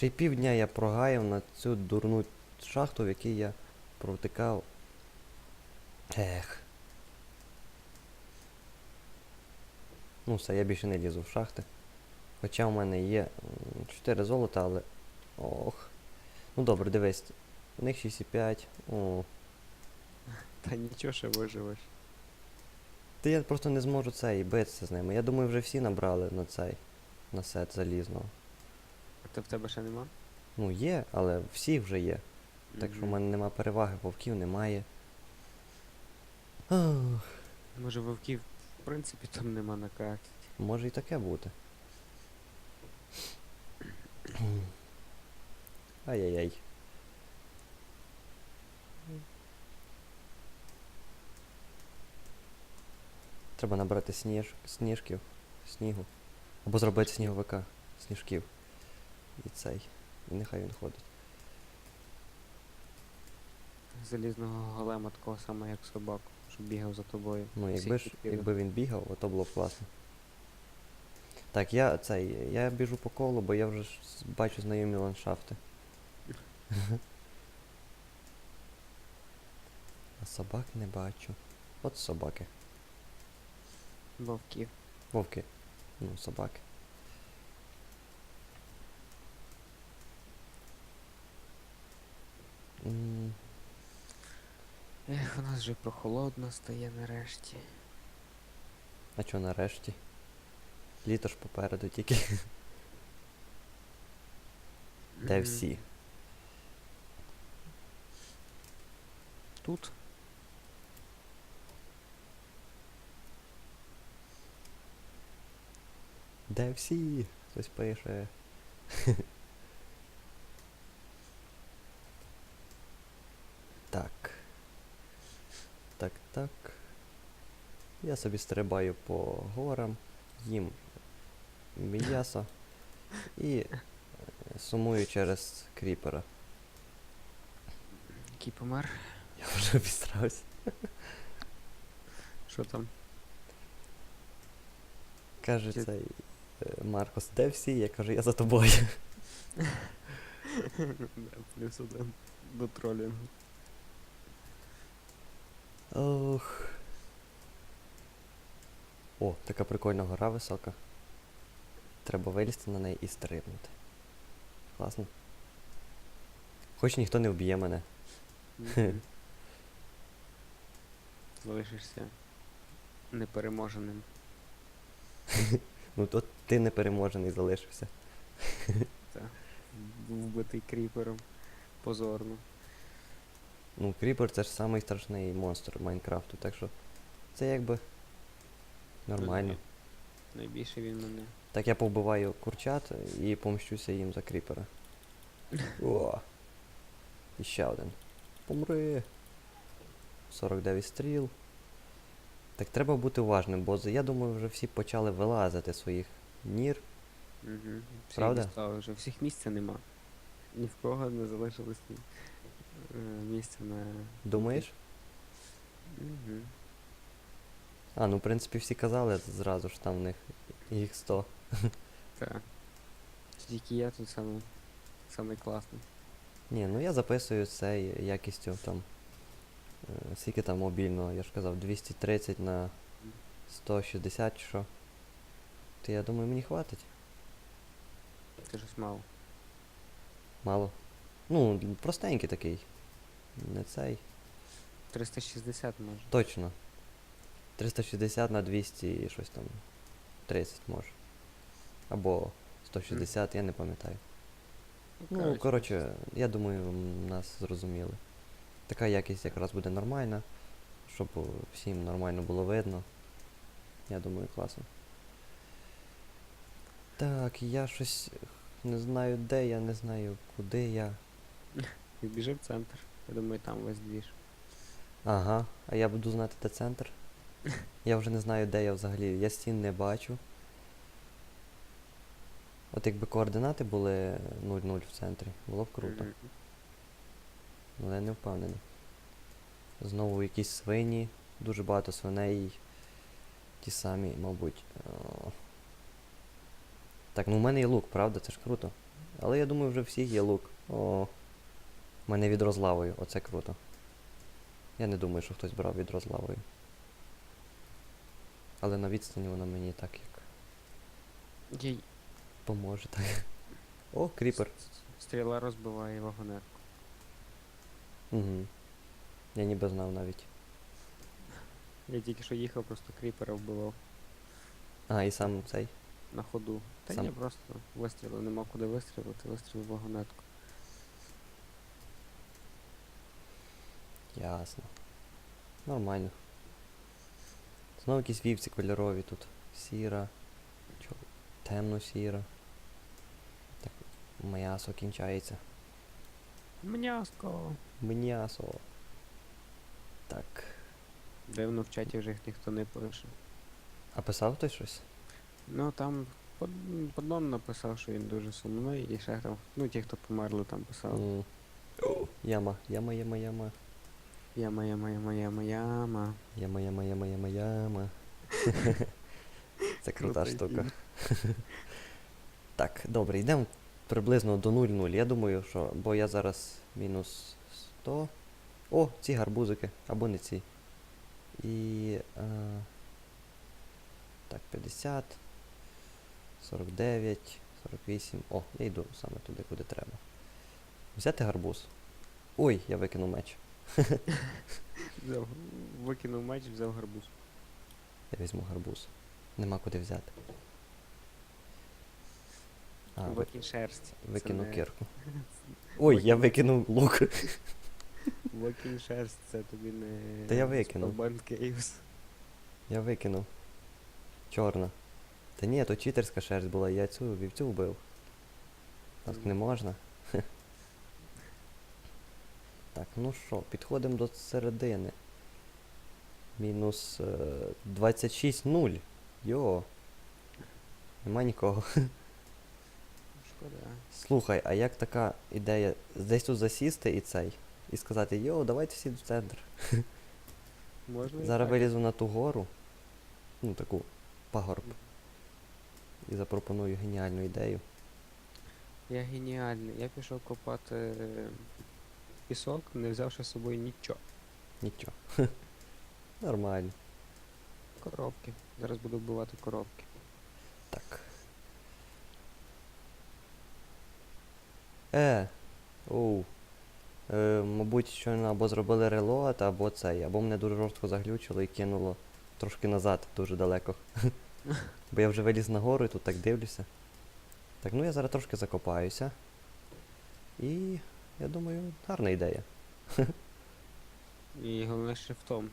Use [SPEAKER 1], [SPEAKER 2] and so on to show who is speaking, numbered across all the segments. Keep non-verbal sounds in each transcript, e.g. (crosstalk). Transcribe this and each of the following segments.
[SPEAKER 1] Ще й півдня я прогаяв на цю дурну шахту, в якій я провтикав. Ех. Ну все, я більше не лізу в шахти. Хоча в мене є 4 золота, але. Ох. Ну добре, дивись. У них 6,5. О.
[SPEAKER 2] Та нічого ще виживеш.
[SPEAKER 1] Та я просто не зможу цей битися з ними. Я думаю, вже всі набрали на цей. На сет залізного.
[SPEAKER 2] А то в тебе ще нема?
[SPEAKER 1] Ну, є, але всі вже є. Так що в мене нема переваги, вовків немає. Ох,
[SPEAKER 2] Може вовків, в принципі, там нема на карті.
[SPEAKER 1] може і таке бути. Ай-яй-яй. Треба набрати сніж, сніжків, снігу. Або зробити сніговика, сніжків. І цей. І нехай він ходить.
[SPEAKER 2] Залізного голема такого самого, як собаку, щоб бігав за тобою.
[SPEAKER 1] Ну, якби ж, якби він бігав, то було б класно. Так, я цей. Я біжу по колу, бо я вже ж бачу знайомі ландшафти. А собак не бачу. От собаки.
[SPEAKER 2] Вовків.
[SPEAKER 1] Вовки. Ну, собаки.
[SPEAKER 2] Ех, у нас вже прохолодно стає нарешті.
[SPEAKER 1] А чо нарешті? Літо ж попереду тільки. Де всі?
[SPEAKER 2] Тут?
[SPEAKER 1] Де всі? Хтось пише. (laughs) так. Так, так. Я собі стрибаю по горам, їм м'ясо і е, сумую через кріпера.
[SPEAKER 2] Який помер?
[SPEAKER 1] Я вже обістрався.
[SPEAKER 2] Що там?
[SPEAKER 1] Каже
[SPEAKER 2] Чи-
[SPEAKER 1] цей е, Маркос, де всі? Я кажу, я за тобою. (laughs)
[SPEAKER 2] Плюс один до тролінгу.
[SPEAKER 1] Ох. О, така прикольна гора висока. Треба вилізти на неї і стрибнути. Класно. Хоч ніхто не вб'є мене. (laughs)
[SPEAKER 2] Залишишся непереможеним. (laughs)
[SPEAKER 1] Ну то ти непереможений залишився.
[SPEAKER 2] Та. Був вбитий кріпером. Позорно.
[SPEAKER 1] Ну, кріпер це ж самий страшний монстр Майнкрафту, так що це якби нормально.
[SPEAKER 2] Найбільше він мене.
[SPEAKER 1] Так я повбиваю курчат і помщуся їм за кріпера. (laughs) О! І ще один. Помри. 49 стріл. Так треба бути уважним, бо я думаю, вже всі почали вилазити своїх нір.
[SPEAKER 2] Угу.
[SPEAKER 1] Правда?
[SPEAKER 2] вже. Всіх місця нема. Ні в кого не залишилось ні, е, місця на.
[SPEAKER 1] Думаєш?
[SPEAKER 2] Угу.
[SPEAKER 1] А, ну в принципі всі казали зразу ж там в них їх 100.
[SPEAKER 2] Так. Тільки я тут саме, самий класний.
[SPEAKER 1] Ні, ну я записую цей якістю там. е, Скільки там мобільного, я ж казав, 230 на 160 чи що. То я думаю, мені хватить.
[SPEAKER 2] Це щось мало.
[SPEAKER 1] Мало. Ну, простенький такий. Не цей.
[SPEAKER 2] 360 може.
[SPEAKER 1] Точно. 360 на 200 і щось там. 30 може. Або 160, я не пам'ятаю. Ну, коротше, я думаю, нас зрозуміли. Така якість якраз буде нормальна, щоб всім нормально було видно. Я думаю, класно. Так, я щось не знаю де, я не знаю куди я.
[SPEAKER 2] І біжи в центр. Я думаю, там весь двіж.
[SPEAKER 1] Ага, а я буду знати де центр. Я вже не знаю, де я взагалі. Я стін не бачу. От якби координати були 0-0 в центрі, було б круто. Але я не впевнений. Знову якісь свині, дуже багато свиней. Ті самі, мабуть. Так, ну в мене є лук, правда, це ж круто. Але я думаю, вже всіх є лук. О. Мене відро з лавою, оце круто. Я не думаю, що хтось брав відро з лавою. Але на відстані воно мені так як
[SPEAKER 2] Їй.
[SPEAKER 1] поможе. Так. О, кріпер.
[SPEAKER 2] Стріла розбиває вагонетку.
[SPEAKER 1] Угу. Я ніби знав навіть.
[SPEAKER 2] Я тільки що їхав, просто кріпера вбивав
[SPEAKER 1] А, і сам цей.
[SPEAKER 2] на ходу. Та
[SPEAKER 1] Сам-
[SPEAKER 2] ні, просто вистрілив, нема куди вистрілити, вистрілив вагонетку.
[SPEAKER 1] Ясно. Нормально. Знову якісь вівці кольорові тут. Сіра. Чо? Темно-сіра. Так, м'ясо кінчається.
[SPEAKER 2] Мняско!
[SPEAKER 1] М'ясо. Так.
[SPEAKER 2] Дивно в чаті вже їх ніхто не пише.
[SPEAKER 1] А писав хтось щось?
[SPEAKER 2] Ну там под- поддон написав, що він дуже сумний, і ще там, ну ті, хто померли, там писав.
[SPEAKER 1] М. Яма, яма, яма, яма.
[SPEAKER 2] Яма, яма, яма, яма, яма.
[SPEAKER 1] Яма, яма, яма, яма, яма. Це крута штука. (laughs) Так, добре, йдемо приблизно до 0-0. Я думаю, що. Бо я зараз мінус 100. О, ці гарбузики, або не ці. І. А, так, 50. 49, 48. О, я йду саме туди, куди треба. Взяти гарбуз. Ой, я викинув меч.
[SPEAKER 2] Взяв, викинув меч, взяв гарбуз.
[SPEAKER 1] Я візьму гарбуз. Нема куди взяти. А, ви-
[SPEAKER 2] Викинь шерсть. Це
[SPEAKER 1] викину
[SPEAKER 2] не-
[SPEAKER 1] кирку. (laughs) Ой, я викинув лук.
[SPEAKER 2] Викинь шерсть, це тобі не.
[SPEAKER 1] Та я викинув. Я викинув. Чорна. Та ні, то читерська шерсть була, я цю вівцю вбив. Так не можна. Так, ну що, підходимо до середини. Мінус е, 26-0. Йо. Нема нікого.
[SPEAKER 2] Шкода.
[SPEAKER 1] Слухай, а як така ідея десь тут засісти і цей? І сказати, йо, давайте всі в центр.
[SPEAKER 2] Можна
[SPEAKER 1] Зараз
[SPEAKER 2] так.
[SPEAKER 1] вилізу на ту гору. Ну, таку пагорб. І запропоную геніальну ідею.
[SPEAKER 2] Я геніальний. Я пішов копати е, пісок, не взявши з собою нічого.
[SPEAKER 1] Нічого. (laughs) Нормально.
[SPEAKER 2] Коробки. Зараз буду вбивати коробки.
[SPEAKER 1] Так. Е. Оу. Е, мабуть, щойно або зробили релоад, або цей, або мене дуже жорстко заглючило і кинуло трошки назад, дуже далеко. (laughs) Бо я вже виліз на гору і тут так дивлюся. Так, ну я зараз трошки закопаюся. І я думаю, гарна ідея.
[SPEAKER 2] І головне ще в тому.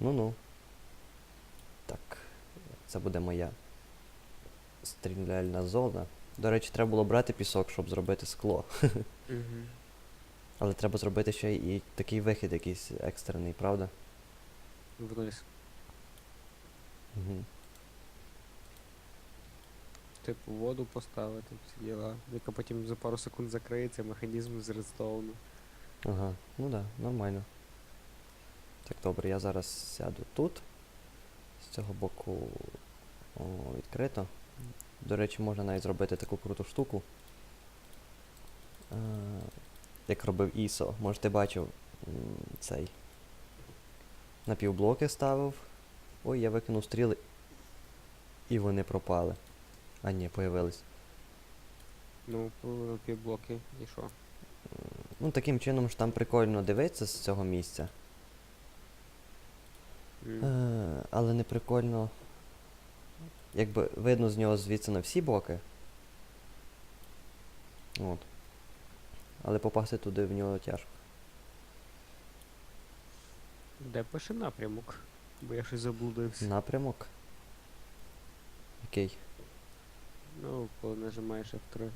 [SPEAKER 1] Ну-ну. Так. Це буде моя стріляльна зона. До речі, треба було брати пісок, щоб зробити скло.
[SPEAKER 2] Угу.
[SPEAKER 1] Але треба зробити ще і такий вихід якийсь екстрений, правда?
[SPEAKER 2] Вниз.
[SPEAKER 1] Угу.
[SPEAKER 2] Типу воду поставити, всі діла. Яка потім за пару секунд закриється механізм з редстоуну.
[SPEAKER 1] Ага, ну да, нормально. Так, добре, я зараз сяду тут. З цього боку о, відкрито. До речі, можна навіть зробити таку круту штуку. А, як робив ISO. Може ти бачив цей. На півблоки ставив. Ой, я викинув стріли. І вони пропали. А ні, появились.
[SPEAKER 2] Ну, півблоки і що?
[SPEAKER 1] Ну, таким чином ж там прикольно дивитися з цього місця.
[SPEAKER 2] М.
[SPEAKER 1] Е, але не прикольно. Якби видно з нього звідси на всі боки. От. Але попасти туди в нього тяжко.
[SPEAKER 2] Де пише напрямок? Бо я щось заблудився.
[SPEAKER 1] Напрямок. Який?
[SPEAKER 2] Ну, коли нажимаєш F3.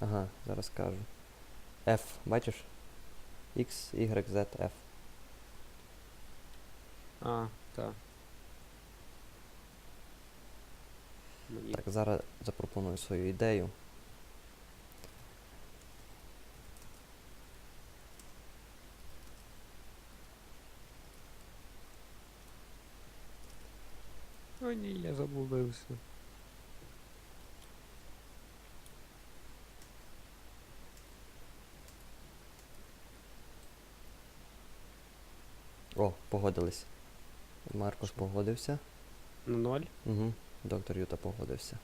[SPEAKER 1] Ага, зараз кажу. F, бачиш? X, Y, Z, F.
[SPEAKER 2] А, так. Мені
[SPEAKER 1] Так, зараз запропоную свою ідею.
[SPEAKER 2] О ні, я заблудився.
[SPEAKER 1] Погодились. Маркос погодився.
[SPEAKER 2] Ну, ноль.
[SPEAKER 1] Угу. Доктор Юта погодився.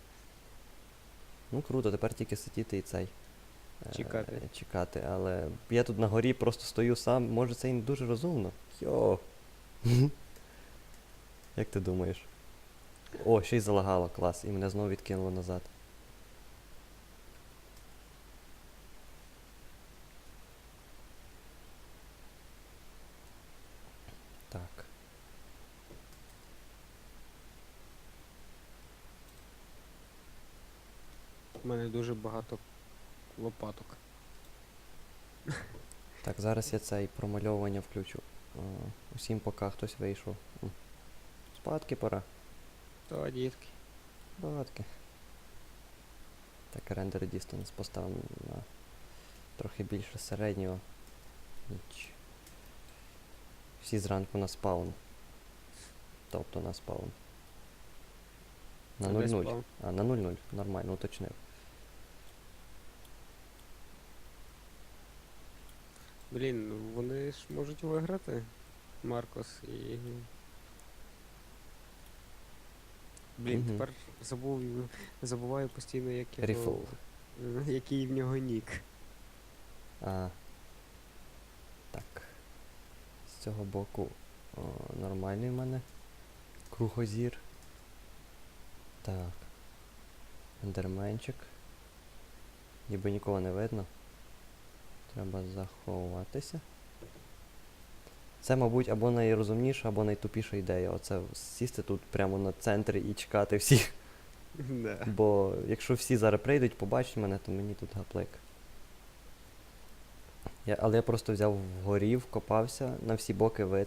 [SPEAKER 1] Ну круто, тепер тільки сидіти і цей. е,
[SPEAKER 2] Чекати.
[SPEAKER 1] чекати, але я тут на горі просто стою сам, може це і не дуже розумно. Йо. (laughs) Як ти думаєш? О, ще й залагало, клас, і мене знову відкинуло назад. Так.
[SPEAKER 2] У мене дуже багато лопаток.
[SPEAKER 1] Так, зараз я цей промальовування включу. А, усім пока хтось вийшов. Спадки пора.
[SPEAKER 2] Та, дітки.
[SPEAKER 1] Спадки. Так, рендер distance поставимо на трохи більше середнього. Ніч. Всі зранку на спаун. Тобто на спаун. На 0-0. А, на 0-0. Нормально, уточнив.
[SPEAKER 2] Блін, вони ж можуть виграти. Маркос і. Блін,
[SPEAKER 1] Мгм.
[SPEAKER 2] тепер забув, забуваю постійно, як його, е, (laughs) який в нього нік.
[SPEAKER 1] А. Так. З цього боку о, нормальний в мене. Кругозір. Так. Ендерменчик. Ніби нікого не видно. Треба заховатися. Це, мабуть, або найрозумніша, або найтупіша ідея. Оце сісти тут прямо на центрі і чекати всіх. (laughs)
[SPEAKER 2] Да.
[SPEAKER 1] Бо якщо всі зараз прийдуть, побачать мене, то мені тут гаплик. Я, але я просто взяв вгорі, вкопався, на всі боки ви,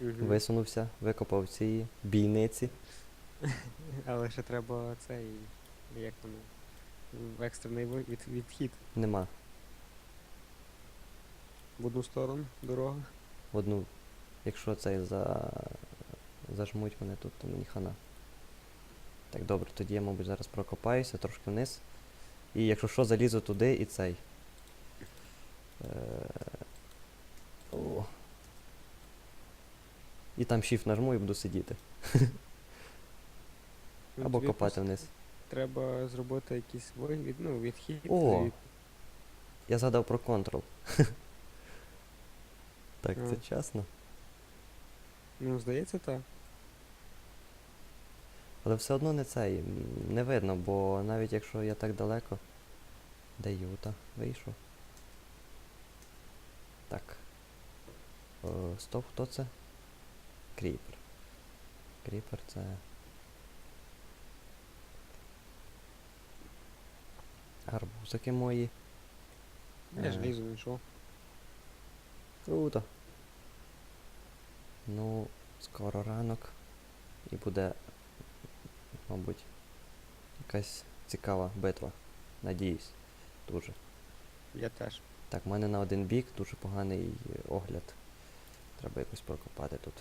[SPEAKER 2] Мгм.
[SPEAKER 1] висунувся, викопав ці бійниці. (laughs)
[SPEAKER 2] Але ще треба цей. Як воно? Екстрений від, відхід.
[SPEAKER 1] Нема.
[SPEAKER 2] В одну сторону дорога.
[SPEAKER 1] В Одну. Якщо цей за... зажмуть мене тут, то мені хана. Так, добре, тоді я, мабуть, зараз прокопаюся трошки вниз. І якщо що, залізу туди і цей. Е... О. І там shift нажму і буду сидіти.
[SPEAKER 2] Ну,
[SPEAKER 1] Або
[SPEAKER 2] тобі
[SPEAKER 1] копати
[SPEAKER 2] просто
[SPEAKER 1] вниз.
[SPEAKER 2] Треба зробити якийсь вихід, ну, відхід.
[SPEAKER 1] О!
[SPEAKER 2] і-
[SPEAKER 1] Я згадав про контрол. (laughs) Так, це
[SPEAKER 2] А.
[SPEAKER 1] чесно.
[SPEAKER 2] Ну, здається, так.
[SPEAKER 1] Але все одно не цей. м, Не видно, бо навіть якщо я так далеко. Де Юта? Вийшов. Так. О, стоп, хто це? Кріпер. Кріпер це. Арбузики мої.
[SPEAKER 2] Я ж
[SPEAKER 1] Е.
[SPEAKER 2] лізу не йшов.
[SPEAKER 1] Круто. Ну, скоро ранок. І буде, мабуть, якась цікава битва. Надіюсь. Дуже.
[SPEAKER 2] Я теж.
[SPEAKER 1] Так, в мене на один бік дуже поганий е, огляд. Треба якось прокопати тут.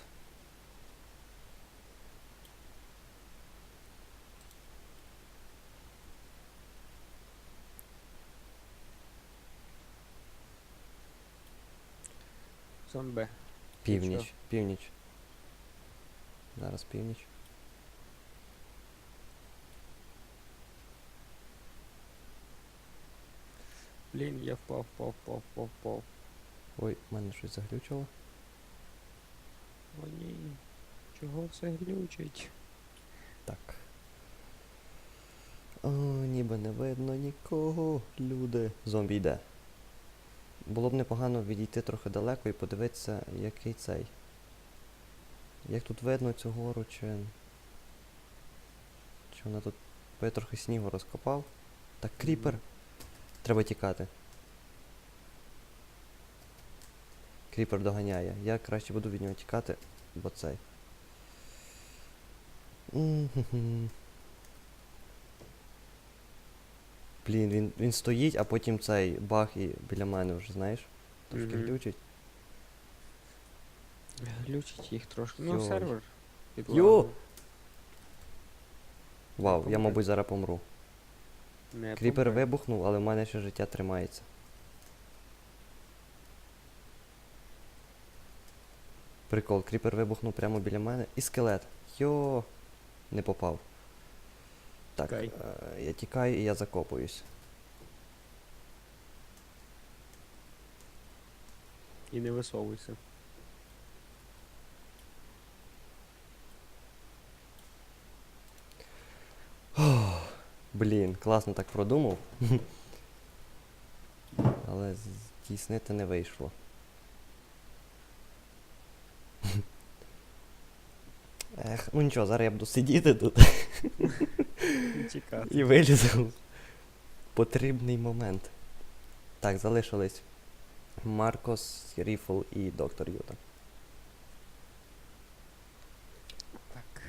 [SPEAKER 2] Сон Б.
[SPEAKER 1] Північ. Північ. Зараз північ.
[SPEAKER 2] Блін, я впав, впав, впав, впав, впав.
[SPEAKER 1] Ой, в мене щось заглючило.
[SPEAKER 2] О ні. Чого все глючить?
[SPEAKER 1] Так. О, ніби не видно нікого, люди. Зомбі йде. Було б непогано відійти трохи далеко і подивитися, який цей. Як тут видно цю гору, чи. Чи вона тут. Бо я трохи снігу розкопав. Так, кріпер. Треба тікати. Кріпер доганяє. Я краще буду від нього тікати, бо цей. Блін, він, він стоїть, а потім цей бах і біля мене вже, знаєш? Трошки
[SPEAKER 2] Мгм.
[SPEAKER 1] глючить.
[SPEAKER 2] Глючить їх трошки. Ну,
[SPEAKER 1] Йой.
[SPEAKER 2] сервер.
[SPEAKER 1] Йо!
[SPEAKER 2] підлагав.
[SPEAKER 1] Вау, я,
[SPEAKER 2] помре.
[SPEAKER 1] мабуть, зараз помру.
[SPEAKER 2] Не
[SPEAKER 1] Кріпер
[SPEAKER 2] помре.
[SPEAKER 1] вибухнув, але в мене ще життя тримається. Прикол, кріпер вибухнув прямо біля мене. І скелет. Йо. Не попав. Так, е, я тікаю і я закопуюсь.
[SPEAKER 2] І не висовуйся.
[SPEAKER 1] Блін, класно так продумав. (laughs) Але здійснити не вийшло. (laughs) Ех, ну нічого, зараз я буду сидіти тут (laughs)
[SPEAKER 2] Чекати.
[SPEAKER 1] і вилізу. Потрібний момент. Так, залишились Маркос, Ріфл і доктор Юта.
[SPEAKER 2] Так.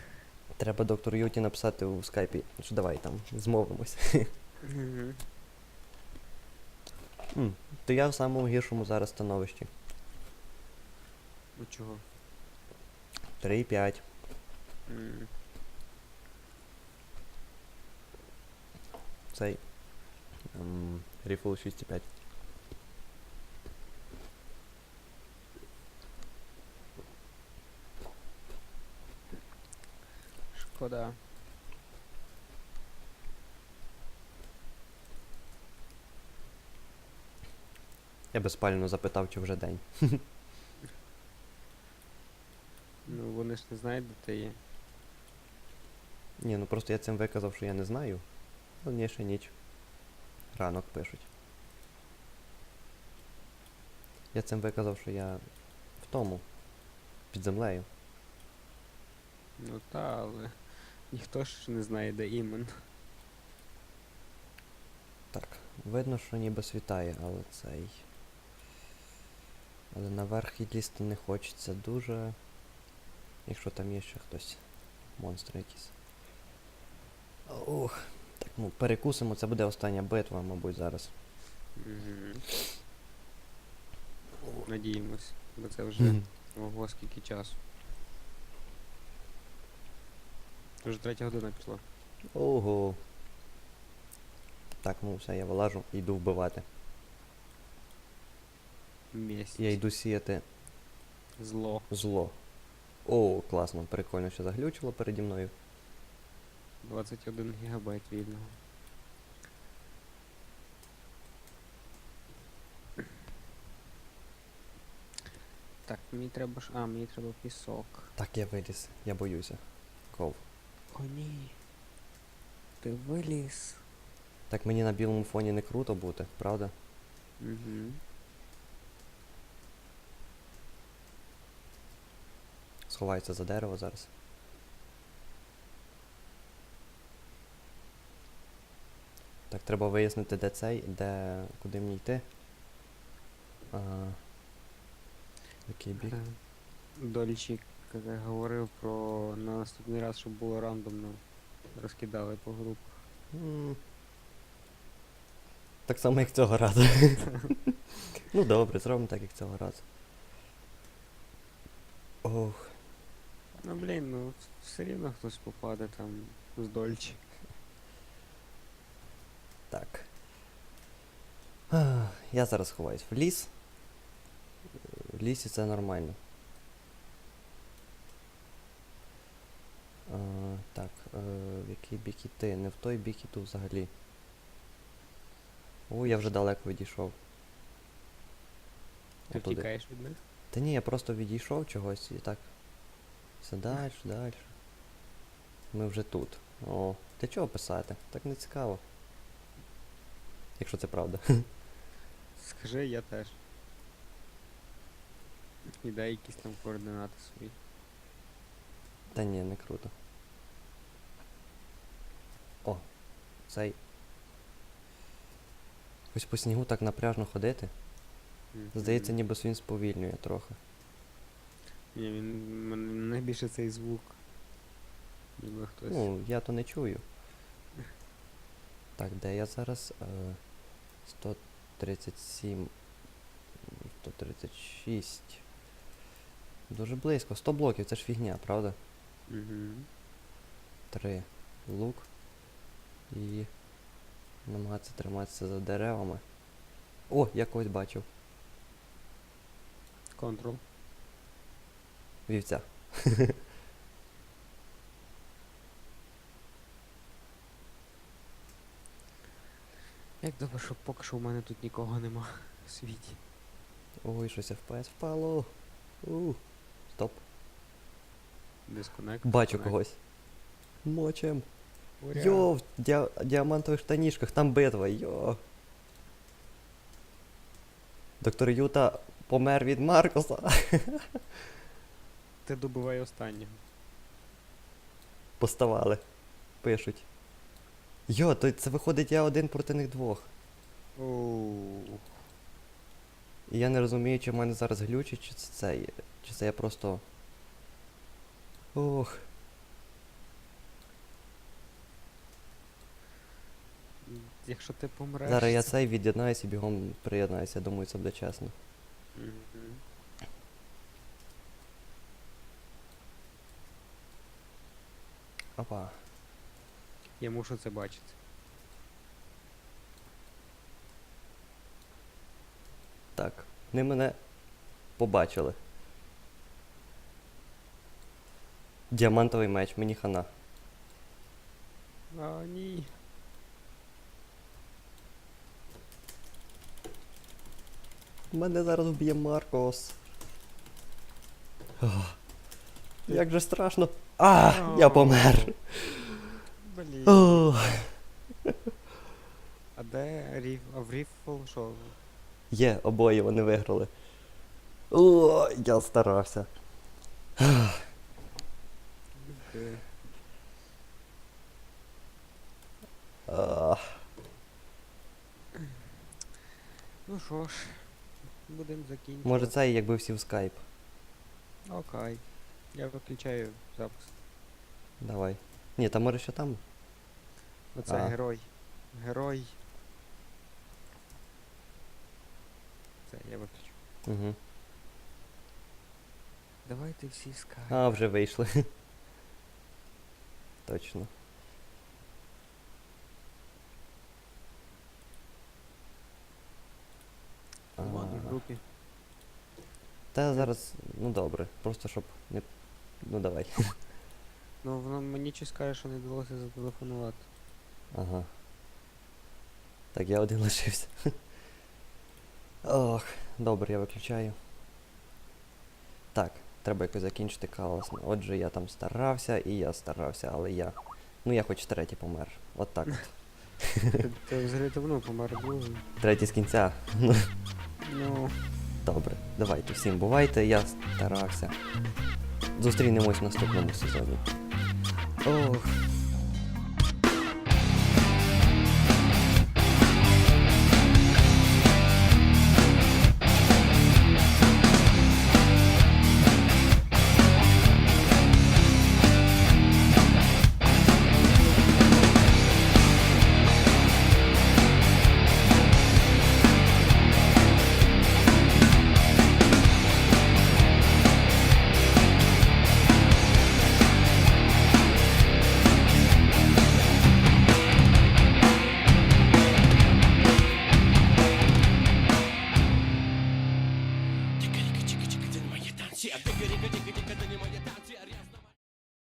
[SPEAKER 1] Треба доктору Юті написати у скайпі. Що давай там, змовимось.
[SPEAKER 2] Угу.
[SPEAKER 1] М, То я в самому гіршому зараз становищі.
[SPEAKER 2] Ну чого?
[SPEAKER 1] 3,5.
[SPEAKER 2] М,
[SPEAKER 1] Цей. ем, Ріфл 6,5.
[SPEAKER 2] Шкода.
[SPEAKER 1] Я безпально запитав, чи вже день. (laughs)
[SPEAKER 2] Ну вони ж не знають, де ти є.
[SPEAKER 1] Ні, ну просто я цим виказав, що я не знаю. Ну, ще ніч. Ранок пишуть. Я цим виказав, що я в тому. Під землею.
[SPEAKER 2] Ну та, але ніхто ж не знає, де іменно.
[SPEAKER 1] Так, видно, що ніби світає, але цей. Але наверх і лізти не хочеться дуже. Якщо там є ще хтось. Монстри якісь. Ух. Так, ну перекусимо, це буде остання битва, мабуть, зараз.
[SPEAKER 2] Угу. Надіємось, бо це вже ого скільки часу. Вже третя година пішла.
[SPEAKER 1] Ого. Так, ну все, я вилажу йду вбивати.
[SPEAKER 2] Місяць.
[SPEAKER 1] Я йду сіяти
[SPEAKER 2] Зло.
[SPEAKER 1] зло. О, класно, прикольно, що заглючило переді мною.
[SPEAKER 2] 21 гігабайт вільного. Так, мені треба ж. А, мені треба пісок.
[SPEAKER 1] Так, я виліз, я боюся. Ков.
[SPEAKER 2] О, ні. Ти виліз.
[SPEAKER 1] Так мені на білому фоні не круто бути, правда?
[SPEAKER 2] Угу.
[SPEAKER 1] Сховається за дерево зараз. Так, треба вияснити, де цей, де. куди мені йти. А, який бік?
[SPEAKER 2] Е, Дольчик е, говорив про на наступний раз, щоб було рандомно. Розкидали по групах.
[SPEAKER 1] Так само, як цього разу. (laughs) ну добре, зробимо так, як цього разу. Ох.
[SPEAKER 2] Ну блін, ну все рівно хтось попаде там з Дольчі.
[SPEAKER 1] Так. Я зараз ховаюсь в ліс. В лісі це нормально. А, так, е, в який бік іти? Не в той бік іду взагалі. О, я вже далеко відійшов.
[SPEAKER 2] Ти
[SPEAKER 1] Отуди.
[SPEAKER 2] втікаєш від них?
[SPEAKER 1] Та ні, я просто відійшов чогось і так. Все далі, далі. Ми вже тут. О, для чого писати? Так не цікаво. Якщо це правда.
[SPEAKER 2] Скажи, я теж. І дай якісь там координати свої.
[SPEAKER 1] Та ні, не круто. О, цей. Ось по снігу так напряжно ходити. Здається, ніби він сповільнює трохи.
[SPEAKER 2] Ні, він мене найбільше цей звук. Ніби хтось.
[SPEAKER 1] Ну, я то не чую. Так, де я зараз? Е, 137. 136. Дуже близько. 100 блоків, це ж фігня, правда?
[SPEAKER 2] Угу.
[SPEAKER 1] Три. Лук. І намагатися триматися за деревами. О, я когось бачив.
[SPEAKER 2] Контрол.
[SPEAKER 1] вівця. (laughs)
[SPEAKER 2] Як добре, що поки що у мене тут нікого нема в світі.
[SPEAKER 1] Ой, щось FPS впало. У. Стоп.
[SPEAKER 2] Дисконект.
[SPEAKER 1] Бачу когось. Мочем.
[SPEAKER 2] Уря.
[SPEAKER 1] Йо, в діа- діамантових штанішках, там битва, йо. Доктор Юта помер від Маркоса.
[SPEAKER 2] Ти добивай останнього.
[SPEAKER 1] Поставали. Пишуть. Йо, то це виходить я один проти них двох.
[SPEAKER 2] Оу.
[SPEAKER 1] І я не розумію, чи в мене зараз глючить, чи це це є. Чи це я просто. Ох.
[SPEAKER 2] Якщо ти помреш.
[SPEAKER 1] Зараз я цей від'єднаюся і бігом приєднаюся. Я думаю, це буде чесно.
[SPEAKER 2] Мгм.
[SPEAKER 1] Опа.
[SPEAKER 2] Я мушу це бачити.
[SPEAKER 1] Так. Вони мене побачили. Діамантовий меч, мені хана.
[SPEAKER 2] А, ні.
[SPEAKER 1] Мене зараз вб'є Маркос. Ох, Як же страшно. А, я помер.
[SPEAKER 2] Блін. А де ріф... А в ріфл що?
[SPEAKER 1] Є, обоє вони виграли. О, я старався. А,
[SPEAKER 2] Ну що ж, будемо закінчувати.
[SPEAKER 1] може це якби всі в скайп.
[SPEAKER 2] Окей. Я виключаю запис.
[SPEAKER 1] Давай. Ні, там може ще там.
[SPEAKER 2] Оце
[SPEAKER 1] А.
[SPEAKER 2] герой. Герой. Це я виключу.
[SPEAKER 1] Угу.
[SPEAKER 2] Давайте всі скай.
[SPEAKER 1] А, вже вийшли. (laughs) Точно.
[SPEAKER 2] В командній групі.
[SPEAKER 1] Та зараз, ну добре, просто щоб не. Ну давай. (laughs)
[SPEAKER 2] Ну воно мені щось каже, що не вдалося зателефонувати.
[SPEAKER 1] Ага. Так, я один (laughs) лишився. Ох, добре, я виключаю. Так, треба якось закінчити класно. Отже, я там старався і я старався, але я. Ну я хоч третій помер. От так от. (laughs)
[SPEAKER 2] Ти- взагалі давно помер другий.
[SPEAKER 1] Третій з кінця.
[SPEAKER 2] Ну,
[SPEAKER 1] Добре, давайте всім бувайте, я старався. Зустрінемось в наступному сезоні. Ох.